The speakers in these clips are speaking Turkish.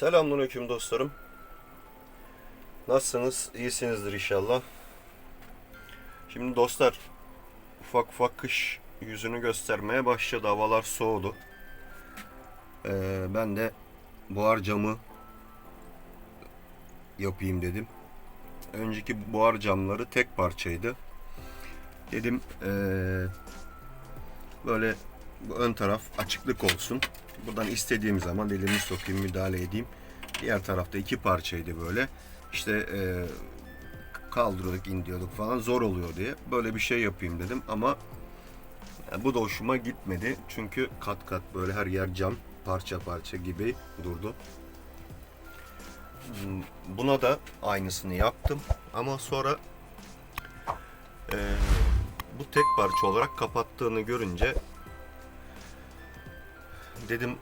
Selamünaleyküm dostlarım. Nasılsınız? İyisinizdir inşallah. Şimdi dostlar ufak ufak kış yüzünü göstermeye başladı. Havalar soğudu. Ee, ben de buhar camı yapayım dedim. Önceki buhar camları tek parçaydı. Dedim ee, böyle ön taraf açıklık olsun. Buradan istediğim zaman elimi sokayım, müdahale edeyim. Diğer tarafta iki parçaydı böyle. İşte e, kaldırıyorduk, indiriyorduk falan zor oluyor diye. Böyle bir şey yapayım dedim ama yani bu da hoşuma gitmedi. Çünkü kat kat böyle her yer cam parça parça gibi durdu. Hmm, Buna da aynısını yaptım ama sonra e, bu tek parça olarak kapattığını görünce dedim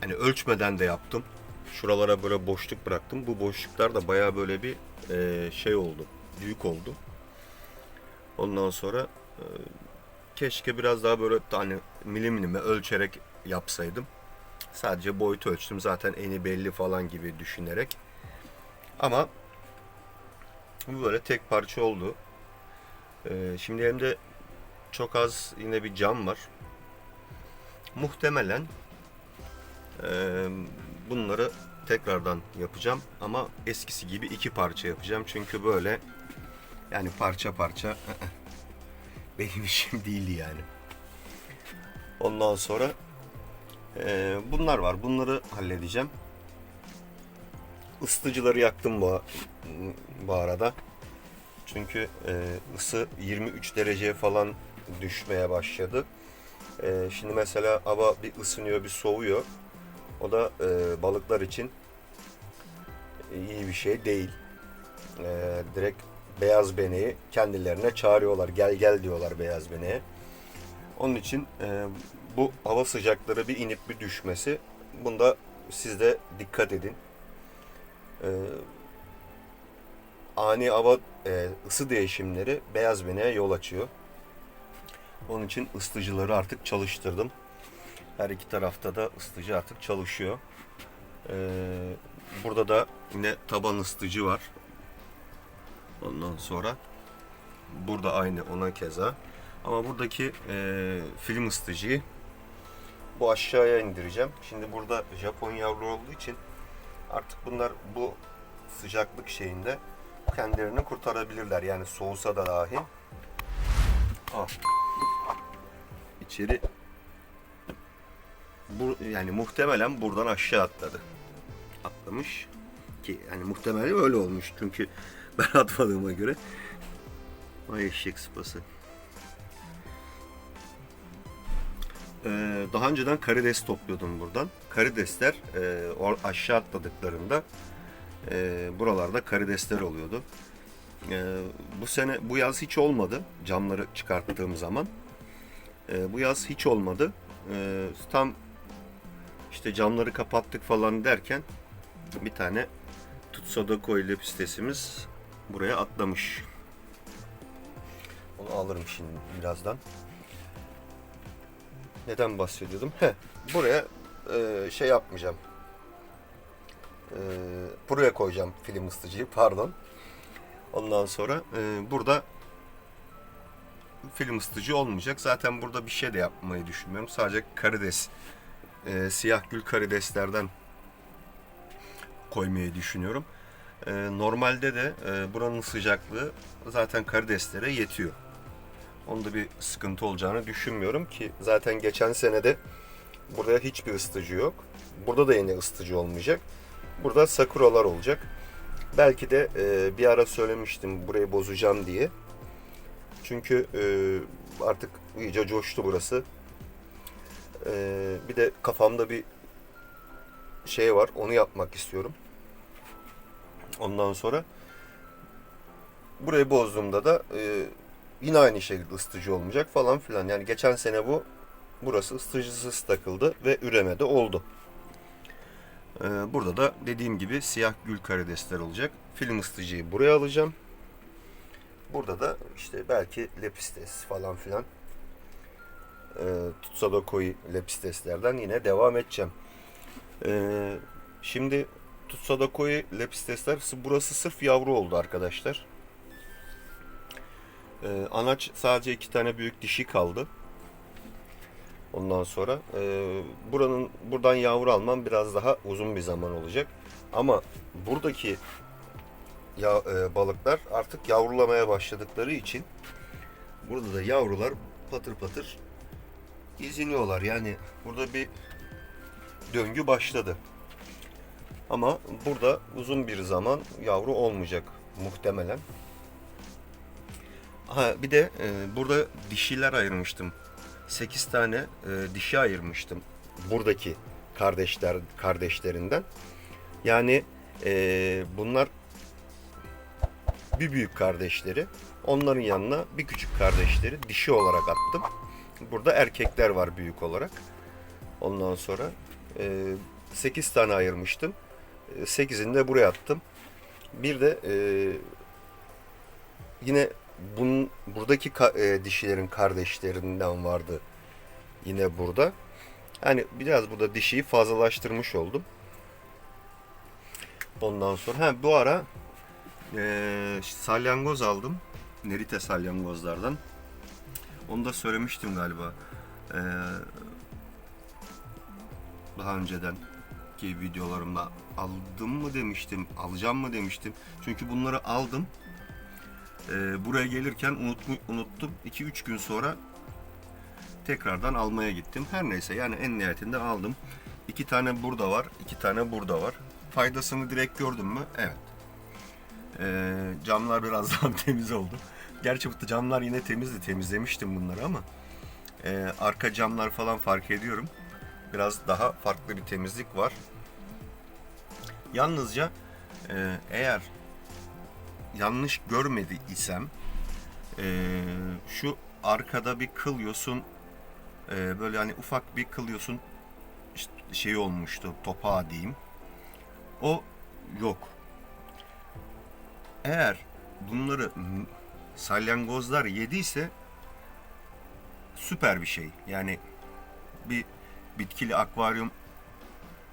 hani ölçmeden de yaptım. Şuralara böyle boşluk bıraktım. Bu boşluklar da baya böyle bir e, şey oldu. Büyük oldu. Ondan sonra e, keşke biraz daha böyle hani milim milime ölçerek yapsaydım. Sadece boyutu ölçtüm. Zaten eni belli falan gibi düşünerek. Ama bu böyle tek parça oldu. E, şimdi hem de çok az yine bir cam var muhtemelen eee, bunları tekrardan yapacağım ama eskisi gibi iki parça yapacağım çünkü böyle yani parça parça benim işim değildi yani. Ondan sonra eee, bunlar var. Bunları halledeceğim. Isıtıcıları yaktım bu, bu arada. Çünkü eee, ısı 23 dereceye falan düşmeye başladı. Ee, şimdi mesela hava bir ısınıyor bir soğuyor. O da e, balıklar için iyi bir şey değil. Ee, direkt beyaz beneği kendilerine çağırıyorlar. Gel gel diyorlar beyaz beneğe. Onun için e, bu hava sıcakları bir inip bir düşmesi. Bunda siz de dikkat edin. Ee, ani hava e, ısı değişimleri beyaz beneğe yol açıyor. Onun için ısıtıcıları artık çalıştırdım. Her iki tarafta da ısıtıcı artık çalışıyor. Ee, burada da yine taban ısıtıcı var. Ondan sonra burada aynı ona keza. Ama buradaki e, film ısıtıcıyı bu aşağıya indireceğim. Şimdi burada Japon yavru olduğu için artık bunlar bu sıcaklık şeyinde kendilerini kurtarabilirler. Yani soğusa da dahi. Ah içeri bu yani muhtemelen buradan aşağı atladı. Atlamış ki yani muhtemelen öyle olmuş çünkü ben atmadığıma göre. Ay eşek sıpası. Ee, daha önceden karides topluyordum buradan. Karidesler e, or- aşağı atladıklarında e, buralarda karidesler oluyordu. E, bu sene bu yaz hiç olmadı camları çıkarttığım zaman. E, bu yaz hiç olmadı. E, tam işte camları kapattık falan derken bir tane Tutsadoko lepistesimiz buraya atlamış. Onu alırım şimdi birazdan. Neden bahsediyordum? He, buraya e, şey yapmayacağım. E, buraya koyacağım film ısıtıcıyı pardon. Ondan sonra e, burada film ısıtıcı olmayacak. Zaten burada bir şey de yapmayı düşünmüyorum. Sadece karides, e, siyah gül karideslerden koymayı düşünüyorum. E, normalde de e, buranın sıcaklığı zaten karideslere yetiyor. Onda bir sıkıntı olacağını düşünmüyorum ki zaten geçen senede burada hiçbir ısıtıcı yok. Burada da yine ısıtıcı olmayacak. Burada sakuralar olacak. Belki de e, bir ara söylemiştim burayı bozacağım diye. Çünkü e, artık iyice coştu burası. E, bir de kafamda bir şey var. Onu yapmak istiyorum. Ondan sonra burayı bozduğumda da e, yine aynı şekilde ısıtıcı olmayacak falan filan. Yani geçen sene bu burası ısıtıcısız takıldı ve üremede oldu. E, burada da dediğim gibi siyah gül karidesler olacak. Film ısıtıcıyı buraya alacağım. Burada da işte belki lepistes falan filan e, Tutsadokoi lepisteslerden yine devam edeceğim. E, Şimdi Tutsadakoi lepistesler burası sırf yavru oldu arkadaşlar. Ee, anaç sadece iki tane büyük dişi kaldı. Ondan sonra e, buranın buradan yavru almam biraz daha uzun bir zaman olacak. Ama buradaki ya, e, balıklar artık yavrulamaya başladıkları için burada da yavrular patır patır iziniyorlar. Yani burada bir döngü başladı. Ama burada uzun bir zaman yavru olmayacak muhtemelen. Ha, bir de e, burada dişiler ayırmıştım. 8 tane e, dişi ayırmıştım. Buradaki kardeşler kardeşlerinden. Yani e, bunlar bir büyük kardeşleri. Onların yanına bir küçük kardeşleri dişi olarak attım. Burada erkekler var büyük olarak. Ondan sonra e, 8 tane ayırmıştım. 8'ini de buraya attım. Bir de e, yine bunun buradaki ka- e, dişilerin kardeşlerinden vardı. Yine burada. Yani biraz burada dişiyi fazlalaştırmış oldum. Ondan sonra ha bu ara e, salyangoz aldım. Nerite salyangozlardan. Onu da söylemiştim galiba. E, daha önceden ki videolarımda aldım mı demiştim, alacağım mı demiştim. Çünkü bunları aldım. Ee, buraya gelirken unutmu, unuttum. 2-3 gün sonra tekrardan almaya gittim. Her neyse yani en nihayetinde aldım. İki tane burada var, iki tane burada var. Faydasını direkt gördüm mü? Evet. Ee, camlar biraz daha temiz oldu. Gerçi bu camlar yine temizdi, temizlemiştim bunları ama e, arka camlar falan fark ediyorum biraz daha farklı bir temizlik var. Yalnızca e, eğer yanlış görmedi isem e, şu arkada bir kıl yosun e, böyle hani ufak bir kıl yosun işte şey olmuştu topağı diyeyim. O yok. Eğer bunları salyangozlar yediyse süper bir şey. Yani bir bitkili akvaryum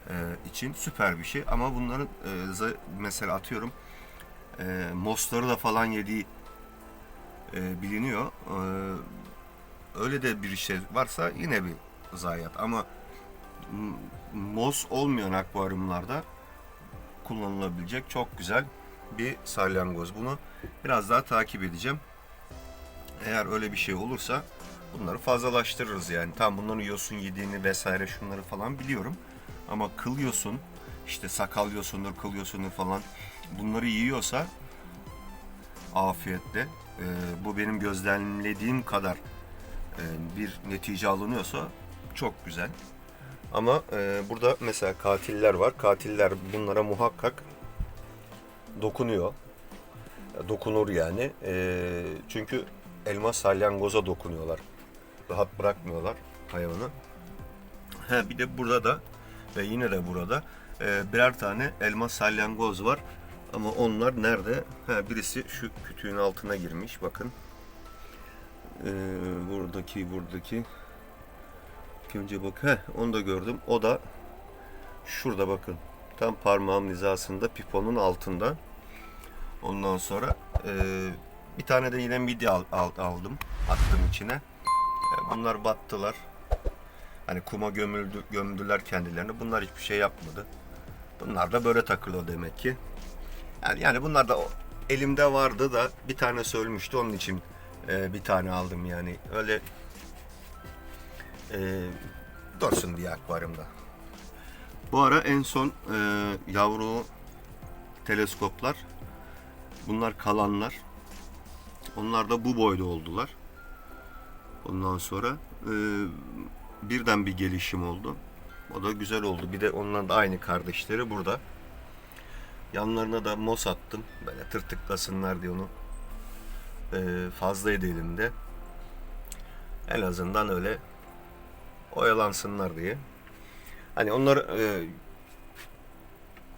e, için süper bir şey ama bunların e, mesela atıyorum e, mosları da falan yediği e, biliniyor. E, öyle de bir şey varsa yine bir zayiat ama mos olmayan akvaryumlarda kullanılabilecek çok güzel bir salyangoz. Bunu biraz daha takip edeceğim. Eğer öyle bir şey olursa bunları fazlalaştırırız yani. Tam bunların yosun yediğini vesaire şunları falan biliyorum. Ama kıl yosun, işte sakal yosundur, kıl yosundur falan bunları yiyorsa afiyetle e, bu benim gözlemlediğim kadar e, bir netice alınıyorsa çok güzel. Ama e, burada mesela katiller var. Katiller bunlara muhakkak dokunuyor. Dokunur yani. E, çünkü elma salyangoza dokunuyorlar. Rahat bırakmıyorlar hayvanı. He, bir de burada da ve yine de burada e, birer tane elma salyangoz var. Ama onlar nerede? Ha, birisi şu kütüğün altına girmiş. Bakın. E, buradaki buradaki. İlk önce bak. He, onu da gördüm. O da şurada bakın. Tam parmağım hizasında piponun altında. Ondan sonra e, bir tane de yine midye al, al- aldım. Attım içine. E, bunlar battılar. Hani kuma gömüldü, gömdüler kendilerini. Bunlar hiçbir şey yapmadı. Bunlar da böyle takılıyor demek ki. Yani, yani bunlar da elimde vardı da bir tane ölmüştü. Onun için e, bir tane aldım yani. Öyle e, dursun diye akvaryumda. Bu ara en son e, yavru teleskoplar bunlar kalanlar. Onlar da bu boyda oldular. Ondan sonra e, birden bir gelişim oldu. O da güzel oldu. Bir de onların da aynı kardeşleri burada. Yanlarına da mos attım. Böyle tırtıklasınlar diye onu e, fazla edelim de. En azından öyle oyalansınlar diye. Hani onlar e,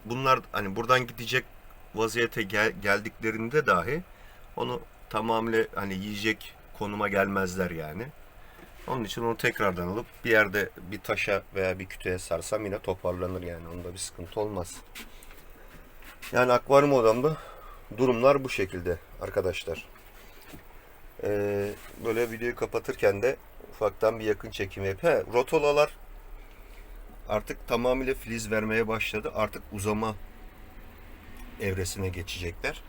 bunlar hani buradan gidecek vaziyete gel- geldiklerinde dahi onu tamamıyla hani yiyecek konuma gelmezler yani. Onun için onu tekrardan alıp bir yerde bir taşa veya bir kütüğe sarsam yine toparlanır yani. Onda bir sıkıntı olmaz. Yani akvaryum odamda durumlar bu şekilde arkadaşlar. Ee, böyle videoyu kapatırken de ufaktan bir yakın çekim yap. He, rotolalar artık tamamıyla filiz vermeye başladı. Artık uzama evresine geçecekler.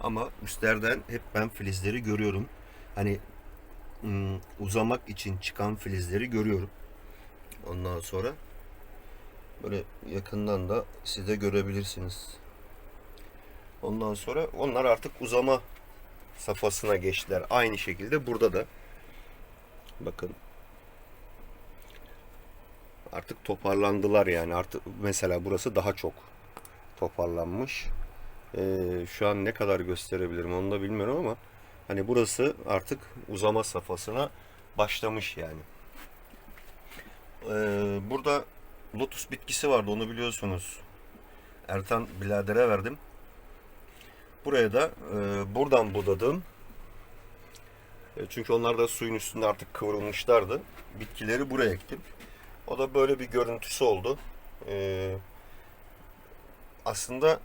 Ama üstlerden hep ben filizleri görüyorum. Hani ım, uzamak için çıkan filizleri görüyorum. Ondan sonra böyle yakından da siz de görebilirsiniz. Ondan sonra onlar artık uzama safhasına geçtiler. Aynı şekilde burada da bakın artık toparlandılar yani artık mesela burası daha çok toparlanmış. Ee, şu an ne kadar gösterebilirim onu da bilmiyorum ama hani burası artık uzama safhasına başlamış yani. Ee, burada lotus bitkisi vardı onu biliyorsunuz. Ertan biladere verdim. Buraya da e, buradan budadım. E, çünkü onlar da suyun üstünde artık kıvrılmışlardı. Bitkileri buraya ektim. O da böyle bir görüntüsü oldu. E, aslında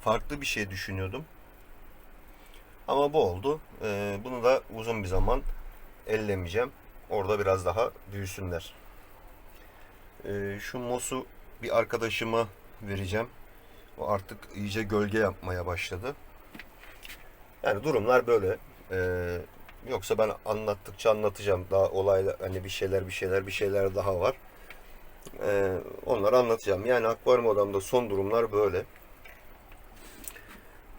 farklı bir şey düşünüyordum. Ama bu oldu. E, bunu da uzun bir zaman ellemeyeceğim. Orada biraz daha büyüsünler. E, şu mosu bir arkadaşıma vereceğim. O artık iyice gölge yapmaya başladı. Yani durumlar böyle. Ee, yoksa ben anlattıkça anlatacağım. Daha olayla hani bir şeyler bir şeyler bir şeyler daha var. Ee, onları anlatacağım. Yani akvaryum odamda son durumlar böyle.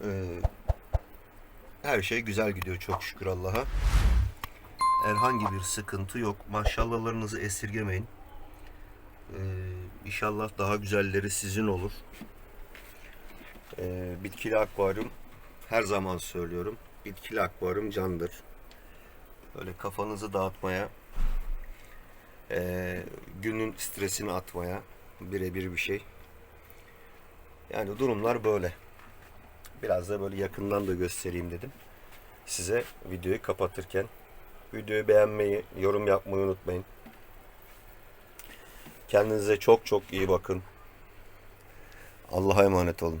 Ee, her şey güzel gidiyor çok şükür Allah'a. Herhangi bir sıkıntı yok. Maşallahlarınızı esirgemeyin. Ee, inşallah daha güzelleri sizin olur. Ee, bitkili akvaryum her zaman söylüyorum. Bitkili akvaryum candır. Böyle kafanızı dağıtmaya, ee, günün stresini atmaya birebir bir şey. Yani durumlar böyle. Biraz da böyle yakından da göstereyim dedim. Size videoyu kapatırken. Videoyu beğenmeyi, yorum yapmayı unutmayın. Kendinize çok çok iyi bakın. Allah'a emanet olun.